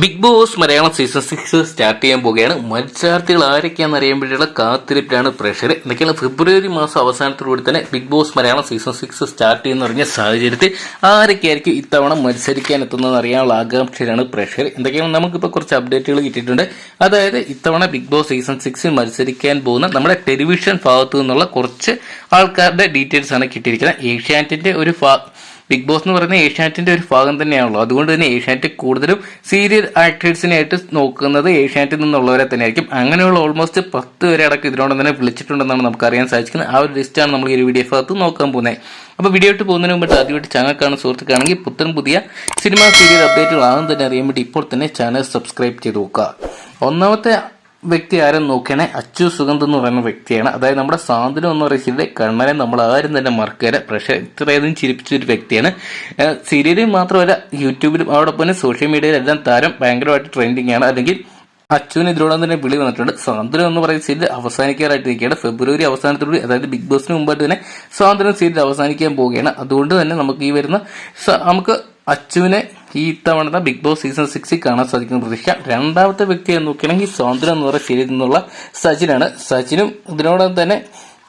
Big boss Malayalam season six start ചെയ്യാൻ പോവുകയാണ്. മത്സരാർത്ഥികൾ ആരൊക്കെയാണെന്ന് അറിയാൻ വേണ്ടിയുള്ള കാത്തിരിപ്പിലാണ് പ്രഷർ. എന്തൊക്കെയാണ് ഫെബ്രുവരി മാസം അവസാനത്തോടുകൂടി തന്നെ big boss Malayalam season six start ചെയ്യുന്ന പറഞ്ഞ സാഹചര്യത്തിൽ ആരൊക്കെയായിരിക്കും ഇത്തവണ മത്സരിക്കാൻ എത്തുന്നതെന്ന് അറിയാനുള്ള ആകാംക്ഷയിലാണ് പ്രഷർ. എന്തൊക്കെയാണ് നമുക്കിപ്പോൾ കുറച്ച് അപ്ഡേറ്റുകൾ കിട്ടിയിട്ടുണ്ട്. അതായത് ഇത്തവണ ബിഗ് ബോസ് സീസൺ സിക്സിൽ മത്സരിക്കാൻ പോകുന്ന നമ്മുടെ ടെലിവിഷൻ ഭാഗത്തു നിന്നുള്ള കുറച്ച് ആൾക്കാരുടെ ഡീറ്റെയിൽസ് ആണ് കിട്ടിയിരിക്കുന്നത്. ഏഷ്യാനെറ്റിന്റെ ഒരു ബിഗ് ബോസ് എന്ന് പറയുന്നത് ഏഷ്യാനെറ്റിന്റെ ഒരു ഭാഗം തന്നെയാണല്ലോ. അതുകൊണ്ട് തന്നെ ഏഷ്യാനെറ്റ് കൂടുതലും സീരിയൽ ആക്ടേഴ്സിനായിട്ട് നോക്കുന്നത് ഏഷ്യാനെറ്റിൽ നിന്നുള്ളവരെ തന്നെയായിരിക്കും. അങ്ങനെയുള്ള ഓൾമോസ്റ്റ് പത്ത് പേരെ അടക്കം ഇതിനോട് തന്നെ വിളിച്ചിട്ടുണ്ടെന്നാണ് നമുക്ക് അറിയാൻ സാധിക്കുന്നത്. ആ ഒരു ലിസ്റ്റാണ് നമ്മൾ ഈ വീഡിയോ ഭാഗത്ത് നോക്കാൻ പോകുന്നത് അപ്പോൾ വീഡിയോ ഇട്ട് പോകുന്നതിന് മുമ്പ് ആദ്യമായിട്ട് ചാനൽ കാണുന്ന സുഹൃത്തുക്കാണെങ്കിൽ പുത്തൻ പുതിയ സിനിമ സീരിയൽ അപ്ഡേറ്റുകൾ ആദ്യം തന്നെ അറിയാൻ വേണ്ടി ഇപ്പോൾ തന്നെ ചാനൽ സബ്സ്ക്രൈബ് ചെയ്ത് നോക്കുക. ഒന്നാമത്തെ വ്യക്തി ആരും നോക്കിയാണെ അച്ചു സുഗന്ധ് എന്ന് പറയുന്ന വ്യക്തിയാണ്. അതായത് നമ്മുടെ സാന്ത്വനം എന്ന് പറയുന്നത് കണ്ണനെ നമ്മൾ ആരും തന്നെ മറക്കുകയില്ല പക്ഷേ ഇത്രയധികം ചിരിപ്പിച്ചൊരു വ്യക്തിയാണ്. സീരിയലിൽ മാത്രമല്ല യൂട്യൂബിലും അതോടൊപ്പം തന്നെ സോഷ്യൽ മീഡിയയിലെല്ലാം താരം ഭയങ്കരമായിട്ട് ട്രെൻഡിങ് ആണ്. അല്ലെങ്കിൽ അച്ചുവിന് ഇതിനോടൊപ്പം തന്നെ വിളി വന്നിട്ടുണ്ട്. സ്വാതന്ത്ര്യം എന്ന് പറയുന്ന സീരിയൽ അവസാനിക്കാറായിട്ട് നിൽക്കുകയാണ് ഫെബ്രുവരി അവസാനത്തോടുകൂടി അതായത് ബിഗ് ബോസിന് മുമ്പായിട്ട് തന്നെ സ്വാതന്ത്ര്യം സീരിയൽ അവസാനിക്കാൻ പോവുകയാണ്. അതുകൊണ്ട് തന്നെ നമുക്ക് ഈ വരുന്ന നമുക്ക് അച്ചുവിനെ ഈ ഇത്തവണത്തെ ബിഗ് ബോസ് സീസൺ സിക്സിൽ കാണാൻ സാധിക്കുന്ന പ്രതീക്ഷ രണ്ടാമത്തെ വ്യക്തിയെ നോക്കുകയാണെങ്കിൽ സ്വാതന്ത്ര്യം എന്ന് പറയുന്ന സീരിയലിൽ നിന്നുള്ള സച്ചിനാണ്. സച്ചിനും ഇതിനോടൊപ്പം തന്നെ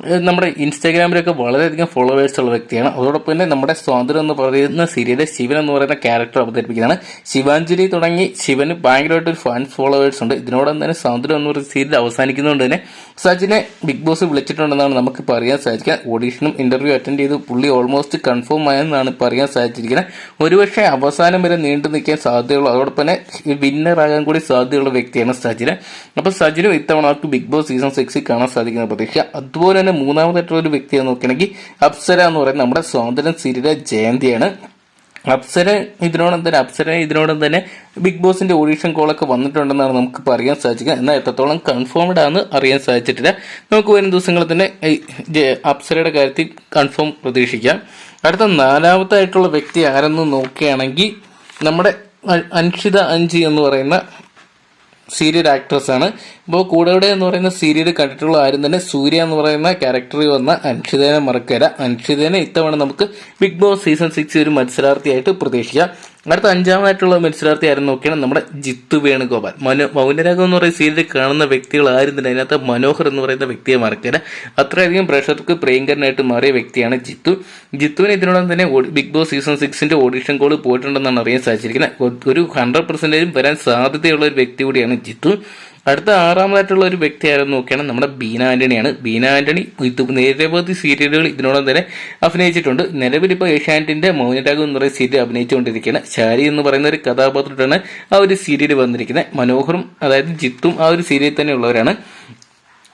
നമ്മുടെ ഇൻസ്റ്റാഗ്രാമിലൊക്കെ വളരെയധികം ഫോളോവേഴ്സ് ഉള്ള വ്യക്തിയാണ്. അതോടൊപ്പം തന്നെ നമ്മുടെ സ്വാതന്ത്ര്യം എന്ന് പറയുന്ന സീരിയലിലെ ശിവൻ എന്ന് പറയുന്ന ക്യാരക്ടർ അവതരിപ്പിക്കുന്നതാണ് ശിവാഞ്ജലി തുടങ്ങി ശിവന് ഭയങ്കരമായിട്ട് ഒരു ഫാൻ ഫോളോവേഴ്സ് ഉണ്ട്. ഇതിനോടൊപ്പം തന്നെ സ്വാതന്ത്ര്യം എന്ന് പറയുന്ന സീരിയൽ അവസാനിക്കുന്നതുകൊണ്ട് തന്നെ സച്ചിനെ ബിഗ് ബോസ് വിളിച്ചിട്ടുണ്ടെന്നാണ് നമുക്ക് പറയാൻ സാധിക്കുക. ഓഡീഷനും ഇന്റർവ്യൂ അറ്റൻഡ് ചെയ്ത്. പുള്ളി ഓൾമോസ്റ്റ് കൺഫേം ആയെന്നാണ് പറയാൻ സാധിച്ചിരിക്കുന്നത്. ഒരുപക്ഷെ അവസാനം വരെ നീണ്ടു നിൽക്കാൻ സാധ്യതയുള്ള. അതോടൊപ്പം തന്നെ വിന്നർ ആകാൻ കൂടി സാധ്യതയുള്ള വ്യക്തിയാണ് സജിന്. അപ്പോൾ സജിനും ഇത്തവണ ബിഗ് ബോസ് സീസൺ സിക്സിൽ കാണാൻ സാധിക്കുന്ന പ്രതീക്ഷ. അതുപോലെ തന്നെ മൂന്നാമതായിട്ടുള്ള ഒരു വ്യക്തിയെ നോക്കുകയാണെങ്കിൽ അപ്സര എന്ന് പറയുന്നത് നമ്മുടെ സ്വാതന്ത്ര്യം സീരിയലിലെ ജയന്തിയാണ്. അപ്സര ഇതിനോടൊപ്പം തന്നെ അപ്സര ഇതിനോടൊപ്പം തന്നെ ബിഗ് ബോസിന്റെ ഓഡീഷൻ കോളൊക്കെ വന്നിട്ടുണ്ടെന്നാണ് നമുക്ക് ഇപ്പോൾ അറിയാൻ സാധിക്കുക. എന്നാൽ എത്രത്തോളം കൺഫേംഡ് ആണെന്ന് അറിയാൻ സാധിച്ചിട്ടില്ല. നമുക്ക് വരും ദിവസങ്ങളിൽ തന്നെ അപ്സരയുടെ കാര്യത്തിൽ കൺഫേം പ്രതീക്ഷിക്കാം. അടുത്ത നാലാമത്തായിട്ടുള്ള വ്യക്തി ആരെന്ന് നോക്കുകയാണെങ്കിൽ നമ്മുടെ അൻഷിത അഞ്ചി എന്ന് പറയുന്ന സീരിയൽ ആക്ട്രസ് ആണ് ഇപ്പോൾ കൂടെ എന്ന് പറയുന്ന സീരിയൽ കണ്ടിട്ടുള്ള ആരും തന്നെ സൂര്യ എന്ന് പറയുന്ന ക്യാരക്ടറിൽ വന്ന അൻഷിതേനെ മറക്കര അൻഷിതേനെ ഇത്തവണ നമുക്ക് ബിഗ് ബോസ് സീസൺ സിക്സ് ഒരു മത്സരാർത്ഥിയായിട്ട് പ്രതീക്ഷിക്കാം. അടുത്ത അഞ്ചാമതായിട്ടുള്ള മത്സരാർത്ഥി ആരും നോക്കിയാണ് നമ്മുടെ ജിത്തു വേണുഗോപാൽ. മനോ മൗനരാഗം എന്ന് പറയുന്ന സീരിയൽ കാണുന്ന വ്യക്തികൾ ആരും തന്നെ അതിനകത്ത് മനോഹർ എന്ന് പറയുന്ന വ്യക്തിയെ മറക്കില്ല അത്രയധികം പ്രേക്ഷകർക്ക് പ്രിയങ്കരനായിട്ട് മാറിയ വ്യക്തിയാണ് ജിത്തു. ജിത്തുവിന് ഇതിനോടൊപ്പം തന്നെ ബിഗ് ബോസ് സീസൺ സിക്സിന്റെ ഓഡിഷൻ കോൾ പോയിട്ടുണ്ടെന്നാണ് അറിയാൻ സാധിച്ചിരിക്കുന്നത്. ഒരു ഹൺഡ്രഡ് പെർസെന്റേജും വരാൻ സാധ്യതയുള്ള ഒരു വ്യക്തി കൂടിയാണ് ജിത്തു. അടുത്ത ആറാമതായിട്ടുള്ള ഒരു വ്യക്തി ആരെന്ന് നോക്കിയാണ് നമ്മുടെ ബീന ആന്റണിയാണ്. ബീന ആന്റണി നിരവധി സീരിയലുകൾ ഇതിനോടൊപ്പം തന്നെ അഭിനയിച്ചിട്ടുണ്ട്. നിലവിൽ ഇപ്പോൾ ഏഷ്യാനെറ്റിന്റെ മൗനരാഗം എന്ന് പറയുന്ന സീരിയൽ അഭിനയിച്ചുകൊണ്ടിരിക്കുകയാണ്. ശാരി എന്ന് പറയുന്ന ഒരു കഥാപാത്രത്തിലാണ് ആ ഒരു സീരിയൽ വന്നിരിക്കുന്നത്. മനോഹറും അതായത് ജിത്തും ആ ഒരു സീരിയൽ തന്നെ ഉള്ളവരാണ്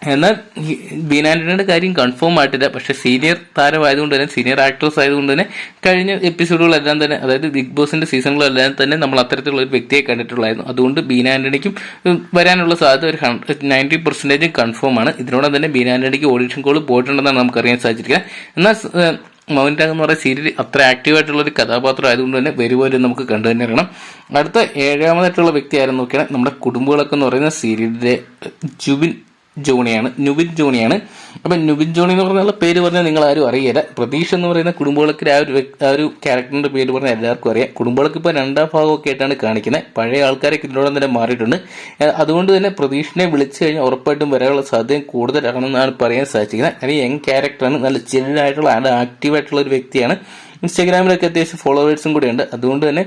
എന്നാൽ ബീൻ ബീനാന്റണിയുടെ കാര്യം കൺഫേം ആയിട്ടില്ല. പക്ഷെ സീനിയർ താരമായതുകൊണ്ട് തന്നെ സീനിയർ ആക്ട്രസ് ആയതുകൊണ്ട് തന്നെ കഴിഞ്ഞ എപ്പിസോഡുകളെല്ലാം തന്നെ അതായത് ബിഗ് ബോസിന്റെ സീസണുകളെല്ലാം തന്നെ നമ്മൾ അത്തരത്തിലുള്ള ഒരു വ്യക്തിയെ കണ്ടിട്ടുള്ളായിരുന്നു. അതുകൊണ്ട് ബീനാന്റണിക്കും ഉം, വരാനുള്ള സാധ്യത ഒരു നയന്റി പെർസെന്റേജ് കൺഫേം ആണ്. ഇതിനോടൊപ്പം തന്നെ ബീൻ ബീനാന്റണിക്ക് ഓഡിഷൻ കോൾ പോയിട്ടുണ്ടെന്നാണ് നമുക്കറിയാൻ സാധിച്ചിരിക്കുക എന്നാൽ ഏഹ്, എന്ന് പറയുന്ന സീരിയൽ അത്ര ആക്റ്റീവായിട്ടുള്ള ഒരു കഥാപാത്രം ആയതുകൊണ്ട് തന്നെ വരുവരും നമുക്ക് കണ്ടു തന്നെ അറിയണം. അടുത്ത ഏഴാമതായിട്ടുള്ള വ്യക്തി ആരെന്ന് നോക്കിയാൽ നമ്മുടെ കുടുംബങ്ങളൊക്കെ എന്ന് പറയുന്ന സീരിയലിലെ ജുബിൻ ജോണിയാണ് നുബിൻ ജോണിയാണ്. അപ്പം നുബിൻ ജോണി എന്ന് പറഞ്ഞാൽ പേര് പറഞ്ഞാൽ നിങ്ങൾ ആരും അറിയില്ല പ്രതീക്ഷ എന്ന് പറയുന്ന കുടുംബവിളക്കിൽ ആ ഒരു ആ ഒരു ക്യാരക്ടറിന്റെ പേര് പറഞ്ഞാൽ എല്ലാവർക്കും അറിയാം. കുടുംബവിളക്ക് ഇപ്പോൾ രണ്ടാം ഭാഗമൊക്കെ ആയിട്ടാണ് കാണിക്കുന്നത്. പഴയ ആൾക്കാരൊക്കെ ഇതിനോടൊപ്പം തന്നെ മാറിയിട്ടുണ്ട്. അതുകൊണ്ട് തന്നെ പ്രതീക്ഷനെ വിളിച്ചു കഴിഞ്ഞാൽ ഉറപ്പായിട്ടും വരാനുള്ള സാധ്യത കൂടുതലാണെന്നാണ് പറയാൻ സാധിക്കുന്നത് അല്ലെങ്കിൽ യങ് ക്യാരക്ടറാണ് നല്ല ചില്ലായിട്ടുള്ള നല്ല ആക്റ്റീവായിട്ടുള്ള ഒരു വ്യക്തിയാണ്. ഇൻസ്റ്റാഗ്രാമിലൊക്കെ അത്യാവശ്യം ഫോളോവേഴ്സും കൂടെയുണ്ട് അതുകൊണ്ട് തന്നെ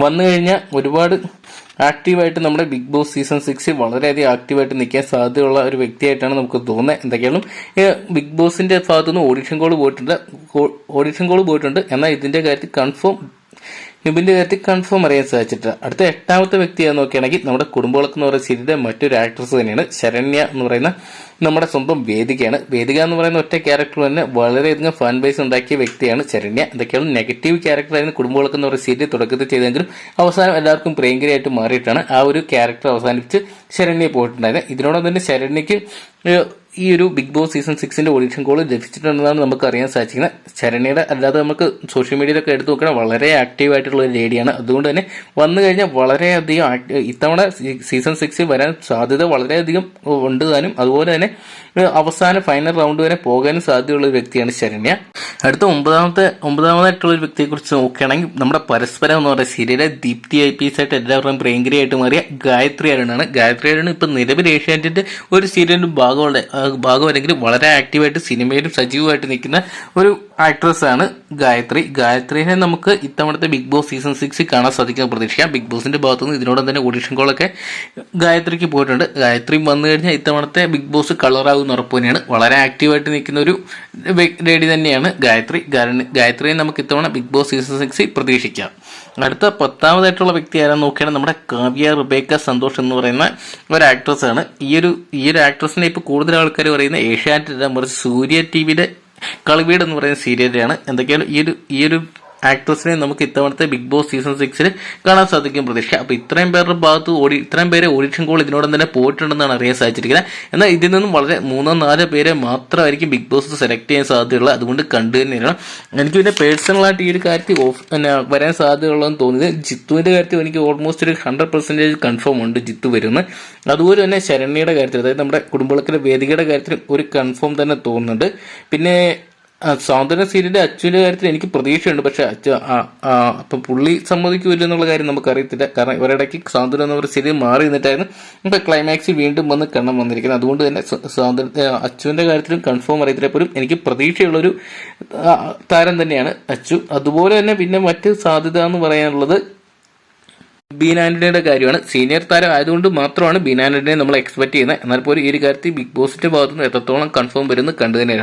വന്നു കഴിഞ്ഞാൽ ഒരുപാട് ആക്റ്റീവായിട്ട് നമ്മുടെ ബിഗ് ബോസ് സീസൺ സിക്സിൽ വളരെയധികം ആക്റ്റീവായിട്ട് നിൽക്കാൻ സാധ്യതയുള്ള ഒരു വ്യക്തിയായിട്ടാണ് നമുക്ക് തോന്നുന്നത് എന്തൊക്കെയാലും ബിഗ് ബോസിന്റെ ഭാഗത്തുനിന്ന് ഓഡിഷൻ കോൾ പോയിട്ടുണ്ട്. ഓഡിഷൻ കോൾ പോയിട്ടുണ്ട്. എന്നാൽ ഇതിന്റെ കാര്യത്തിൽ കൺഫേം നിബിന്റെ കാര്യത്തിൽ കൺഫേം അറിയാൻ സാധിച്ചിട്ടില്ല. അടുത്ത എട്ടാമത്തെ വ്യക്തി വ്യക്തിയെ നോക്കുകയാണെങ്കിൽ നമ്മുടെ കുടുംബവിളക്ക് എന്ന് പറയുന്ന സീരിയലിലെ മറ്റൊരു ആക്ട്രസ് തന്നെയാണ് ശരണ്യ എന്ന് പറയുന്ന നമ്മുടെ സ്വന്തം വേദികയാണ്. വേദിക എന്ന് പറയുന്ന ഒറ്റ ക്യാരക്ടർ തന്നെ വളരെയധികം ഫാൻ ബേസ് ഉണ്ടാക്കിയ വ്യക്തിയാണ് ശരണ്യ. എന്തൊക്കെയാണ്? നെഗറ്റീവ് ക്യാരക്ടറായിരുന്നു കുടുംബവിളക്ക് എന്ന് പറയുന്ന സീരിയൽ തുടക്കത്തിൽ ചെയ്തെങ്കിലും അവസാനം എല്ലാവർക്കും പ്രിയങ്കരിയായിട്ട് മാറിയിട്ടാണ് ആ ഒരു ക്യാരക്ടർ അവസാനിപ്പിച്ച് ശരണ്യ പോയിട്ടുണ്ടായത് ഇതിനോടൊപ്പം തന്നെ ശരണ്യക്ക് ഈ ഒരു ബിഗ് ബോസ് സീസൺ സിക്സിന്റെ ഓഡിഷൻ കോൾ ലഭിച്ചിട്ടുണ്ടെന്നാണ് നമുക്ക് അറിയാൻ സാധിക്കുന്നത് ശരണ്യയുടെ അല്ലാതെ നമുക്ക് സോഷ്യൽ മീഡിയയിലൊക്കെ എടുത്തു നോക്കണം വളരെ ആക്റ്റീവ് ആയിട്ടുള്ള ഒരു ലേഡിയാണ് അതുകൊണ്ട് തന്നെ വന്നു കഴിഞ്ഞാൽ വളരെയധികം ഇത്തവണ സീസൺ സിക്സിൽ വരാൻ സാധ്യത വളരെയധികം ഉണ്ട് താനും. അതുപോലെ തന്നെ അവസാന ഫൈനൽ റൗണ്ട് വരെ പോകാനും സാധ്യതയുള്ള ഒരു വ്യക്തിയാണ് ശരണ്യ. അടുത്ത ഒമ്പതാമത്തെ ഒമ്പതാമതായിട്ടുള്ള ഒരു വ്യക്തിയെ കുറിച്ച് നോക്കുകയാണെങ്കിൽ നമ്മുടെ പരസ്പരം എന്ന് പറയുന്ന സീരിയലെ ദീപ്തി ഐ പി എസ് ആയിട്ട് എല്ലാവരുടെയും പ്രിയങ്കരിയായിട്ട് മാറിയ ഗായത്രി അരുണാണ്. ഗായത്രി അരുൺ ഇപ്പം നിലവിൽ ഏഷ്യാനെറ്റിന്റെ ഒരു സീരിയലിന്റെ ഭാഗമുള്ള ആ, ഭാഗമല്ലെങ്കിൽ വളരെ ആക്റ്റീവായിട്ട് സിനിമയിലും സജീവമായിട്ട് നിൽക്കുന്ന ഒരു ആക്ട്രസ് ആണ് ഗായത്രി. ഗായത്രിനെ നമുക്ക് ഇത്തവണത്തെ ബിഗ് ബോസ് സീസൺ സിക്സിൽ കാണാൻ സാധിക്കുന്ന പ്രതീക്ഷിക്കാം. ബിഗ് ബോസിന്റെ ഭാഗത്തുനിന്ന് ഇതിനോടൊപ്പം തന്നെ ഓഡിഷൻ കോളൊക്കെ ഗായത്രിക്ക് പോയിട്ടുണ്ട്. ഗായത്രി വന്നു കഴിഞ്ഞാൽ ഇത്തവണത്തെ ബിഗ് ബോസ് കളറാകുന്ന ഉറപ്പ് തന്നെയാണ്. വളരെ ആക്റ്റീവായിട്ട് നിൽക്കുന്ന ഒരു ലേഡി തന്നെയാണ് ഗായത്രി. ഗായത്രിയെ നമുക്ക് ഇത്തവണ ബിഗ് ബോസ് സീസൺ സിക്സിൽ പ്രതീക്ഷിക്കാം. അടുത്ത പത്താമതായിട്ടുള്ള വ്യക്തി ആരാന്ന് നോക്കുകയാണെങ്കിൽ നമ്മുടെ കാവ്യ റുബേക്ക സന്തോഷ് എന്ന് പറയുന്ന ഒരു ആക്ട്രസ് ആണ്. ഈ ഒരു ഈ ഒരു ആക്ട്രസിനെ ഇപ്പോൾ കൂടുതൽ ആൾക്കാർ പറയുന്ന ഏഷ്യാനെറ്റ് മറിച്ച് സൂര്യ ടി വിയുടെ കളിവീട് എന്ന് പറയുന്ന സീരിയലാണ് എന്തൊക്കെയാണ് ഈ ഒരു ഈ ഒരു ആക്ട്രസിനെ നമുക്ക് ഇത്തവണത്തെ ബിഗ് ബോസ് സീസൺ സിക്സിൽ കാണാൻ സാധിക്കും പ്രതീക്ഷ. അപ്പൊ ഇത്രയും പേരുടെ ഭാഗത്ത് ഓടി ഇത്രയും പേരെ ഓഡിഷൻ കോൾ ഇതിനോടൊപ്പം തന്നെ പോയിട്ടുണ്ടെന്നാണ് അറിയാൻ സാധിച്ചിരിക്കുന്നത്. എന്നാൽ ഇതിൽ നിന്നും വളരെ മൂന്നോ നാലോ പേരെ മാത്രമായിരിക്കും ബിഗ് ബോസ് സെലക്ട് ചെയ്യാൻ സാധ്യതയുള്ളത്. അതുകൊണ്ട് കണ്ടു തന്നെയാണ് എനിക്ക് പിന്നെ പേഴ്സണലായിട്ട് ഈ ഒരു കാര്യത്തിൽ ഓഫ് പിന്നെ വരാൻ സാധ്യതയുള്ളതെന്ന് തോന്നിയത് ജിത്തുവിന്റെ കാര്യത്തിൽ എനിക്ക് ഓൾമോസ്റ്റ് ഒരു ഹൺഡ്രഡ് പെർസെന്റേജ് കൺഫേം ഉണ്ട് ജിത്തു വരുന്നത് അതുപോലെ തന്നെ ശരണ്യയുടെ കാര്യത്തിൽ അതായത് നമ്മുടെ കുടുംബത്തിലെ വേദികയുടെ കാര്യത്തിൽ ഒരു കൺഫേം തന്നെ തോന്നുന്നുണ്ട്. പിന്നെ സൗന്ദര്യ സീരിയലിന്റെ അച്ഛന്റെ കാര്യത്തിൽ എനിക്ക് പ്രതീക്ഷയുണ്ട്. പക്ഷെ അച്ഛ അപ്പൊ പുള്ളി സമ്മതിക്കൂല എന്നുള്ള കാര്യം നമുക്ക് അറിയത്തില്ല കാരണം ഇവരിടയ്ക്ക് സ്വാതന്ത്ര്യം എന്ന ഒരു സീരിയൽ മാറി നിന്നിട്ടായിരുന്നു ഇപ്പൊ ക്ലൈമാക്സിൽ വീണ്ടും വന്ന് കണ്ണം വന്നിരിക്കുന്നത്. അതുകൊണ്ട് തന്നെ സ്വാതന്ത്ര്യ അച്ഛന്റെ കാര്യത്തിലും കൺഫേം അറിയത്തില്ല. പോലും എനിക്ക് പ്രതീക്ഷയുള്ളൊരു താരം തന്നെയാണ് അച്ചു. അതുപോലെ തന്നെ പിന്നെ മറ്റ് സാധ്യത എന്ന് പറയാനുള്ളത് ബീൻ ആന്റണിയുടെ കാര്യമാണ്. സീനിയർ താരം ആയതുകൊണ്ട് മാത്രമാണ് ബീൻ ആന്റണിയെ നമ്മൾ എക്സ്പെക്ട് ചെയ്യുന്നത്. എന്നാൽ പോലും ഈ ഒരു കാര്യത്തിൽ ബിഗ് ബോസിന്റെ ഭാഗത്തുനിന്ന് എത്രത്തോളം കൺഫേം വരുന്നത് കണ്ടു തന്നെ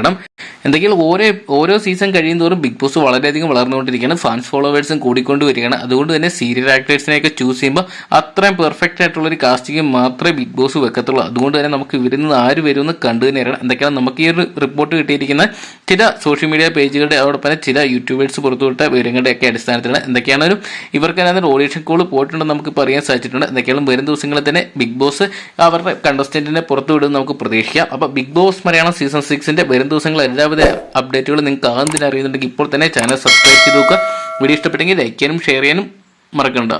എന്തെങ്കിലും ഓരോ ഓരോ സീസൺ കഴിയുന്തോറും ബിഗ് ബോസ് വളരെയധികം വളർന്നുകൊണ്ടിരിക്കുകയാണ്. ഫാൻസ് ഫോളോവേഴ്സും കൂടിക്കൊണ്ട് വരികയാണ് അതുകൊണ്ട് തന്നെ സീരിയൽ ആക്ടേഴ്സിനെ ആക്ടേഴ്സിനെയൊക്കെ ചൂസ് ചെയ്യുമ്പോൾ അത്രയും പെർഫെക്റ്റ് ആയിട്ടുള്ള ഒരു കാസ്റ്റിംഗ് മാത്രമേ ബിഗ് ബോസ് വെക്കത്തുള്ളൂ. അതുകൊണ്ട് തന്നെ നമുക്ക് ഇവരിൽ നിന്ന് ആര് വരുമെന്ന് കണ്ടു തന്നെ അറിയണം. എന്തൊക്കെയാണ് നമുക്ക് ഈ ഒരു റിപ്പോർട്ട് കിട്ടിയിരിക്കുന്ന ചില സോഷ്യൽ മീഡിയ പേജുകളുടെ അതോടൊപ്പം ചില യൂട്യൂബേഴ്സ് പുറത്തുവിട്ട വിവരങ്ങളുടെയൊക്കെ അടിസ്ഥാനത്തിലാണ്. എന്തൊക്കെയാണ് ഒരു ഇവർക്ക് അതിനകത്ത് ഓഡിഷൻ കോൾ പോയിട്ടുണ്ടെന്ന് നമുക്ക് പറയാൻ സാധിച്ചിട്ടുണ്ട്. എന്തൊക്കെയാണ് വരും ദിവസങ്ങളിൽ തന്നെ ബിഗ് ബോസ് അവരുടെ കണ്ടസ്റ്റന്റിനെ പുറത്തു വിടുമെന്ന് നമുക്ക് പ്രതീക്ഷിക്കാം. അപ്പോൾ ബിഗ് ബോസ് മലയാളം സീസൺ സിക്സിന്റെ വരും ദിവസങ്ങളിൽ എല്ലാവിധ അപ്ഡേറ്റുകൾ നിങ്ങൾക്ക് ആകുന്നതിന് അറിയുന്നുണ്ടെങ്കിൽ ഇപ്പോൾ തന്നെ ചാനൽ സബ്സ്ക്രൈബ് ചെയ്ത് നോക്കുക. വീഡിയോ ഇഷ്ടപ്പെട്ടെങ്കിൽ ലൈക്ക് ചെയ്യാനും ഷെയർ ചെയ്യാനും മറക്കണ്ട.